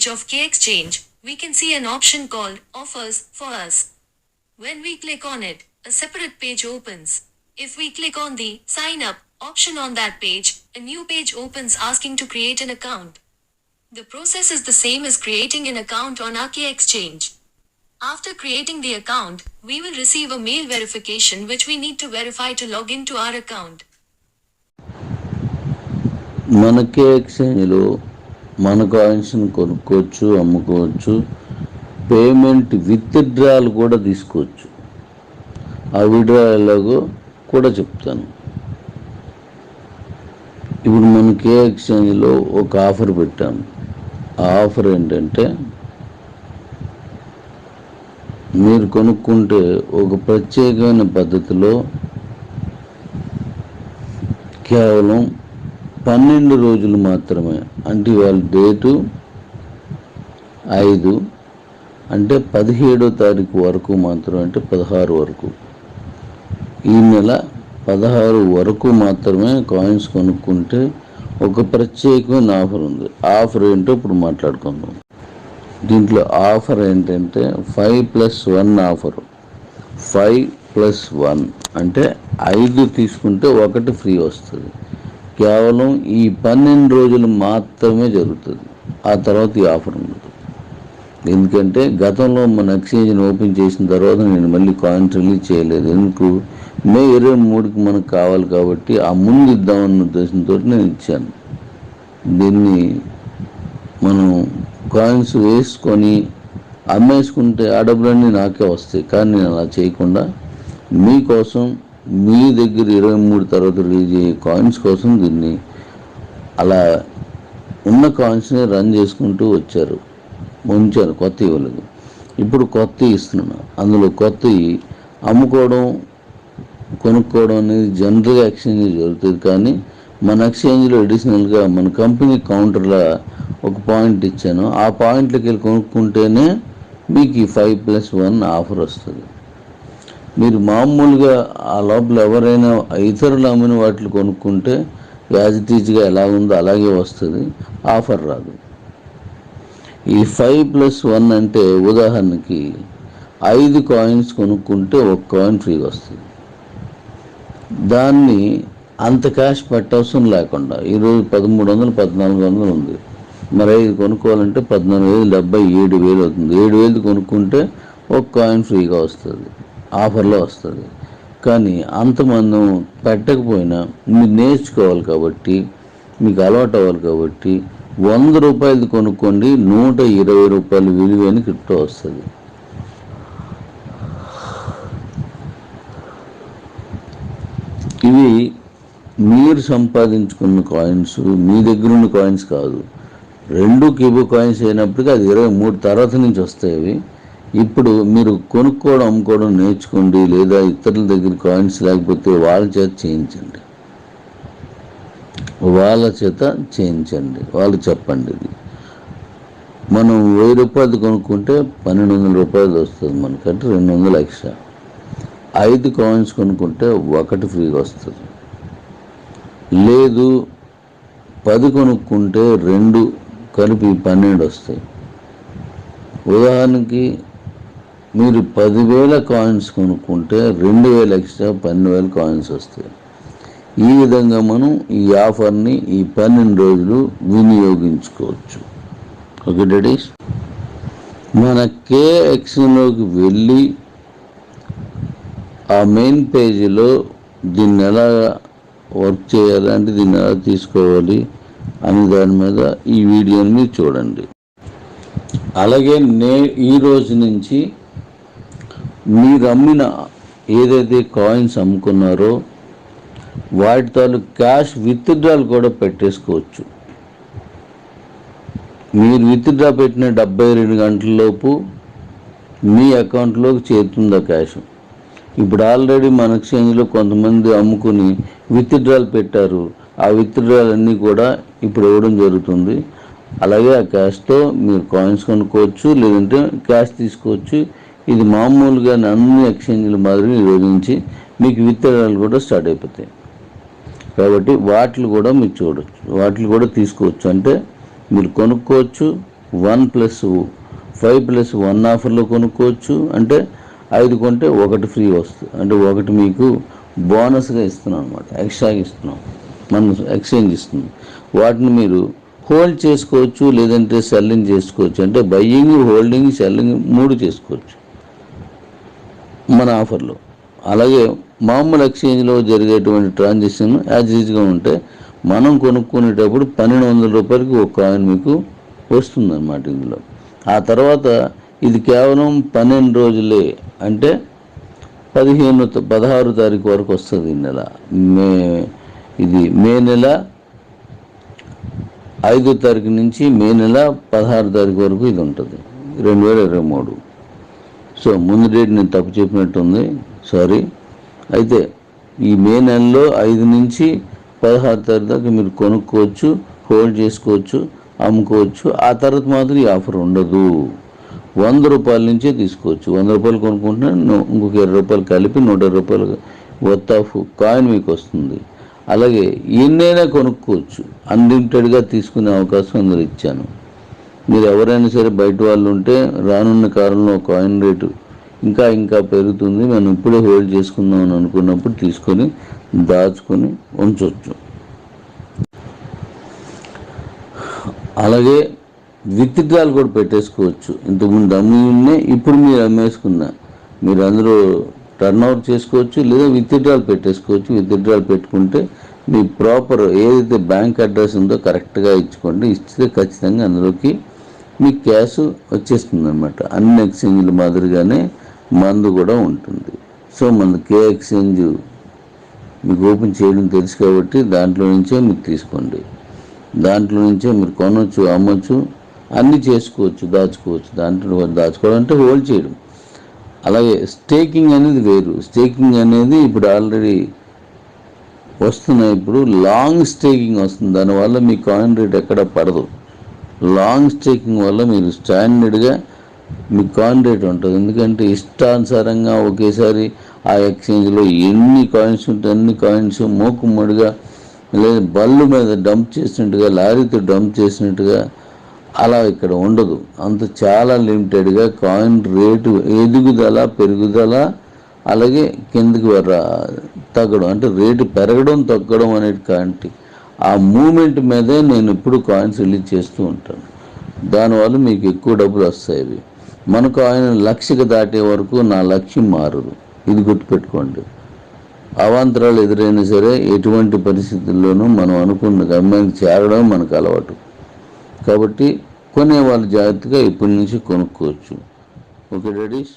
page of KExchange, we can see an option called Offers for Us. When we click on it, a separate page opens. If we click on the Sign Up option on that page, a new page opens asking to create an account. The process is the same as creating an account on our Exchange. After creating the account, we will receive a mail verification which we need to verify to log into our account. మనకే ఎక్స్చేంజ్లో మన కాయిన్స్ని కొనుక్కోవచ్చు అమ్ముకోవచ్చు. Payment with డ్రాలు కూడా తీసుకోవచ్చు. ఆ withdraw ఎలాగో కూడా చెప్తాను. ఇప్పుడు మనకి కే ఎక్స్చేంజ్లో ఒక ఆఫర్ పెట్టాము ఆ ఆఫర్ ఏంటంటే మీరు కొనుక్కుంటే ఒక ప్రత్యేకమైన పద్ధతిలో కేవలం పన్నెండు రోజులు మాత్రమే. అంటే ఇవాళ డేటు ఐదు. అంటే పదిహేడో తారీఖు వరకు మాత్రం అంటే పదహారు వరకు. ఈ నెల పదహారు వరకు మాత్రమే కాయిన్స్ కొనుక్కుంటే ఒక ప్రత్యేకమైన ఆఫర్ ఉంది. ఆఫర్ ఏంటో ఇప్పుడు మాట్లాడుకుందాం. దీంట్లో ఆఫర్ ఏంటంటే five plus one offer five plus one అంటే ఐదు తీసుకుంటే ఒకటి ఫ్రీ వస్తుంది. కేవలం ఈ పన్నెండు రోజులు మాత్రమే జరుగుతుంది. ఆ తర్వాత ఈ ఆఫర్ ఉండదు. ఎందుకంటే గతంలో మన ఎక్స్చేంజ్ని ఓపెన్ చేసిన తర్వాత నేను మళ్ళీ కాయిన్స్ రిలీజ్ చేయలేదు. ఎందుకు? మే ఇరవై మూడుకి మనకు కావాలి కాబట్టి ఆ ముందు ఇద్దామన్న ఉద్దేశంతో నేను ఇచ్చాను. దీన్ని మనం కాయిన్స్ వేసుకొని అమ్మేసుకుంటే ఆ డబ్బులన్నీ నాకే వస్తాయి. కానీ నేను అలా చేయకుండా మీకోసం మీ దగ్గర ఇరవై మూడు తర్వాత రిలీజ్ అయ్యే కాయిన్స్ కోసం దీన్ని అలా ఉన్న కాయిన్స్ని రన్ చేసుకుంటూ వచ్చారు. ఉంచారు కొత్త ఇవ్వలేదు. ఇప్పుడు కొత్త ఇస్తున్నాను. అందులో కొత్త అమ్ముకోవడం కొనుక్కోవడం అనేది జనరల్గా ఎక్స్చేంజ్ జరుగుతుంది. కానీ మన ఎక్స్చేంజ్లో అడిషనల్గా మన కంపెనీ కౌంటర్లో ఒక పాయింట్ ఇచ్చాను. ఆ పాయింట్లకి వెళ్ళి కొనుక్కుంటేనే మీకు ఈ ఫైవ్ ప్లస్ వన్ ఆఫర్ వస్తుంది. మీరు మామూలుగా ఆ లోపల ఎవరైనా ఇతరులు అమ్మిన వాటిని కొనుక్కుంటే యాజ్ ఎలా ఉందో అలాగే వస్తుంది. ఆఫర్ రాదు. ఈ ఫైవ్ ప్లస్ వన్ అంటే ఉదాహరణకి ఐదు కాయిన్స్ కొనుక్కుంటే ఒక కాయిన్ ఫ్రీగా వస్తుంది. దాన్ని అంత క్యాష్ పెట్టవసరం లేకుండా ఈరోజు పదమూడు వందలు పద్నాలుగు వందలు ఉంది. మరి ఐదు కొనుక్కోవాలంటే పద్నాలుగు వేలు డెబ్బై ఏడు వేలు అవుతుంది. ఏడు వేలు కొనుక్కుంటే ఒక కాయిన్ ఫ్రీగా వస్తుంది. ఆఫర్లో వస్తుంది. కానీ అంత మందం పెట్టకపోయినా మీరు నేర్చుకోవాలి కాబట్టి మీకు అలవాటు అవ్వాలి కాబట్టి వంద రూపాయలది కొనుక్కోండి నూట ఇరవై రూపాయలు విలువైన క్రిప్టో వస్తుంది. ఇవి మీరు సంపాదించుకున్న కాయిన్స్ మీ దగ్గర ఉన్న కాయిన్స్ కాదు. రెండు కిబో కాయిన్స్ అయినప్పటికీ అది ఇరవై మూడు తర్వాత నుంచి వస్తాయి అవి. ఇప్పుడు మీరు కొనుక్కోవడం అమ్ముకోవడం నేర్చుకోండి లేదా ఇతరుల దగ్గర కాయిన్స్ లేకపోతే వాళ్ళ చేత చేయించండి. వాళ్ళ చేత చేయించండి. వాళ్ళు చెప్పండి ఇది. మనం వెయ్యి రూపాయలు కొనుక్కుంటే పన్నెండు వందల రూపాయలు వస్తుంది మనకంటే రెండు వందలు ఎక్స్ట్రా. ఐదు కాయిన్స్ కొనుక్కుంటే ఒకటి ఫ్రీగా వస్తుంది. లేదు పది కొనుక్కుంటే రెండు కలిపి పన్నెండు వస్తాయి. ఉదాహరణకి మీరు పదివేల కాయిన్స్ కొనుక్కుంటే రెండు వేల ఎక్స్ట్రా పన్నెండు వేల కాయిన్స్ వస్తాయి. ఈ విధంగా మనం ఈ ఆఫర్ని ఈ పన్నెండు రోజులు వినియోగించుకోవచ్చు. ఓకే డాడీస్ మన కేఎక్స్లోకి వెళ్ళి ఆ మెయిన్ పేజీలో దీన్ని ఎలా వర్క్ చేయాలి అంటే దీన్ని ఎలా తీసుకోవాలి అనే దాని మీద ఈ వీడియోని చూడండి. అలాగే నే ఈ రోజు నుంచి మీరు అమ్మిన ఏదైతే కాయిన్స్ అమ్ముకున్నారో వాటి తాలూకు క్యాష్ విత్డ్రాలు కూడా పెట్టేసుకోవచ్చు. మీరు విత్డ్రా పెట్టిన డెబ్బై రెండు గంటలలోపు మీ అకౌంట్లోకి చేరుతుంది ఆ క్యాష్ ఇప్పుడు ఆల్రెడీ మన ఎక్స్చేంజ్లో కొంతమంది అమ్ముకుని విత్డ్రాలు పెట్టారు. ఆ విత్డ్రాలు అన్నీ కూడా ఇప్పుడు ఇవ్వడం జరుగుతుంది. అలాగే ఆ క్యాష్తో మీరు కాయిన్స్ కొనుక్కోవచ్చు లేదంటే క్యాష్ తీసుకోవచ్చు. ఇది మామూలుగా అన్ని ఎక్స్చేంజ్ల మాదిరి ఈ రోజు నుంచి మీకు విత్తనాలు కూడా స్టార్ట్ అయిపోతాయి. కాబట్టి వాటిని కూడా మీరు చూడవచ్చు వాటిని కూడా తీసుకోవచ్చు. అంటే మీరు కొనుక్కోవచ్చు one plus five plus one ఆఫర్లో కొనుక్కోవచ్చు. అంటే ఐదు కొంటే ఒకటి ఫ్రీ వస్తుంది అంటే ఒకటి మీకు బోనస్గా ఇస్తున్నాం అనమాట ఎక్స్ట్రాగా ఇస్తున్నాం. మనం ఎక్స్చేంజ్ ఇస్తుంది వాటిని మీరు హోల్డ్ చేసుకోవచ్చు లేదంటే సెల్లింగ్ చేసుకోవచ్చు. అంటే బయ్యింగ్ హోల్డింగ్ సెల్లింగ్ మూడు చేసుకోవచ్చు. మన ఆఫర్లు. అలాగే మామూలు ఎక్స్చేంజ్లో జరిగేటువంటి ట్రాన్సాక్షన్ యాజ్ ఈజ్గా ఉంటే మనం కొనుక్కునేటప్పుడు పన్నెండు వందల రూపాయలకి ఒక కాయిన్ మీకు వస్తుందన్నమాట ఇందులో. ఆ తర్వాత ఇది కేవలం పన్నెండు రోజులే అంటే పదిహేను పదహారు తారీఖు వరకు వస్తుంది ఈ నెల. మే ఇది మే నెల ఐదో తారీఖు నుంచి మే నెల పదహారు తారీఖు వరకు ఇది ఉంటుంది. రెండు వేల ఇరవై మూడు. సో ముందు డేట్ నేను తప్పు చెప్పినట్టుంది. సారీ అయితే ఈ మే నెలలో ఐదు నుంచి పదహారు తారీఖు దాకా మీరు కొనుక్కోవచ్చు హోల్డ్ చేసుకోవచ్చు అమ్ముకోవచ్చు. ఆ తర్వాత మాత్రం ఈ ఆఫర్ ఉండదు. వంద రూపాయల నుంచే తీసుకోవచ్చు. వంద రూపాయలు కొనుక్కుంటే ఇంకొక ఇరవై రూపాయలు కలిపి నూట ఇరవై రూపాయలు వర్త్ ఆఫ్ కాయిన్ మీకు వస్తుంది. అలాగే ఎన్నైనా కొనుక్కోవచ్చు. అన్లిమిటెడ్గా తీసుకునే అవకాశం అందులో ఇచ్చాను. మీరు ఎవరైనా సరే బయట వాళ్ళు ఉంటే రానున్న కాలంలో కాయిన్ రేటు ఇంకా ఇంకా పెరుగుతుంది. మనం ఇప్పుడే హోల్డ్ చేసుకుందాం అని అనుకున్నప్పుడు తీసుకొని దాచుకొని ఉంచవచ్చు అలాగే విత్డ్రాలు కూడా పెట్టేసుకోవచ్చు. ఇంతకుముందు అమ్మి ఉన్నాయి ఇప్పుడు మీరు అమ్మేసుకున్నా. మీరు అందరూ టర్న్ చేసుకోవచ్చు లేదా విత్డ్రాలు పెట్టేసుకోవచ్చు. విత్డ్రాలు పెట్టుకుంటే మీ ప్రాపర్ ఏదైతే బ్యాంక్ అడ్రస్ ఉందో కరెక్ట్గా ఇచ్చుకోండి. ఇస్తే ఖచ్చితంగా అందులోకి మీ క్యాష్ వచ్చేస్తుంది అనమాట అన్ని ఎక్స్చేంజ్ల మాదిరిగానే మందు కూడా ఉంటుంది. సో మన కే ఎక్స్చేంజ్ మీకు ఓపెన్ చేయడం తెలుసు కాబట్టి దాంట్లో నుంచే మీరు తీసుకోండి. దాంట్లో నుంచే మీరు కొనవచ్చు అమ్మచ్చు అన్నీ చేసుకోవచ్చు దాచుకోవచ్చు. దాంట్లో దాచుకోవడం అంటే హోల్డ్ చేయడం. అలాగే స్టేకింగ్ అనేది వేరు. స్టేకింగ్ అనేది ఇప్పుడు ఆల్రెడీ వస్తున్నాయి. ఇప్పుడు లాంగ్ స్టేకింగ్ వస్తుంది. దానివల్ల మీ కాయిన్ రేట్ ఎక్కడ పడదు. లాంగ్ స్టేకింగ్ వల్ల మీరు స్టాండర్డ్గా మీ కాయిన్ రేట్ ఉంటుంది. ఎందుకంటే ఇష్టానుసారంగా ఒకేసారి ఆ ఎక్స్చేంజ్లో ఎన్ని కాయిన్స్ ఉంటే అన్ని కాయిన్స్ మోకుమ్మడిగా లేదా బళ్ళు మీద డంప్ చేసినట్టుగా లారీతో డంప్ చేసినట్టుగా అలా ఇక్కడ ఉండదు. అంత చాలా లిమిటెడ్గా కాయిన్ రేటు ఎదుగుదల పెరుగుదల అలాగే కిందకి రా తగ్గడం అంటే రేటు పెరగడం తగ్గడం అనేది కాంటి ఆ మూమెంట్ మీదే నేను ఇప్పుడు కాయిన్స్ రిలీజ్ చేస్తూ ఉంటాను. దానివల్ల మీకు ఎక్కువ డబ్బులు వస్తాయి అవి. మన కాయిన్ లక్షకు దాటే వరకు నా లక్ష్యం మారదు. ఇది గుర్తుపెట్టుకోండి. అవాంతరాలు ఎదురైనా సరే ఎటువంటి పరిస్థితుల్లోనూ మనం అనుకున్న గమ్యానికి చేరడం మనకు అలవాటు. కాబట్టి కొనే వాళ్ళు జాగ్రత్తగా ఇప్పటి నుంచి కొనుక్కోవచ్చు. Okay daddy's